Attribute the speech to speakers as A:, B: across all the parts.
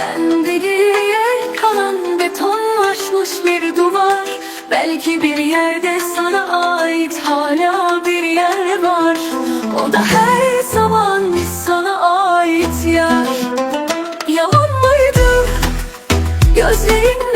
A: Sen geriye kalan betonlaşmış bir duvar. Belki bir yerde sana ait hala bir yer var. O da her zaman sana ait yer. Yalan mıydı? Gözlerin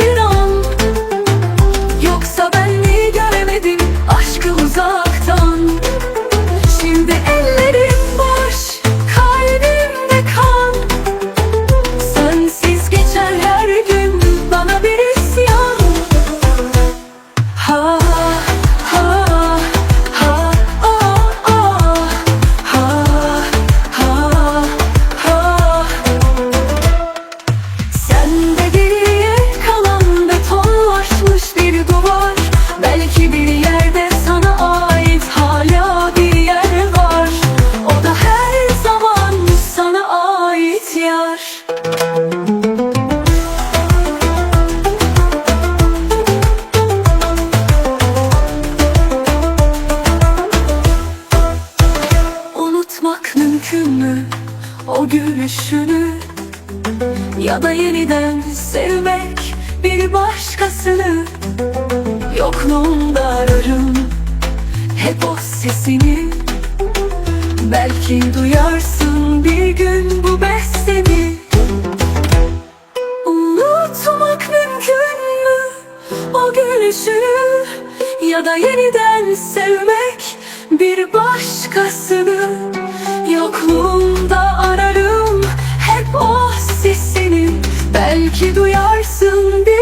A: o gülüşünü ya da yeniden sevmek bir başkasını. Yokluğunda ararım hep o sesini. Belki duyarsın bir gün bu bestemi. Unutmak mümkün mü o gülüşünü Ya da yeniden sevmek bir başkasını Belki duyarsın bir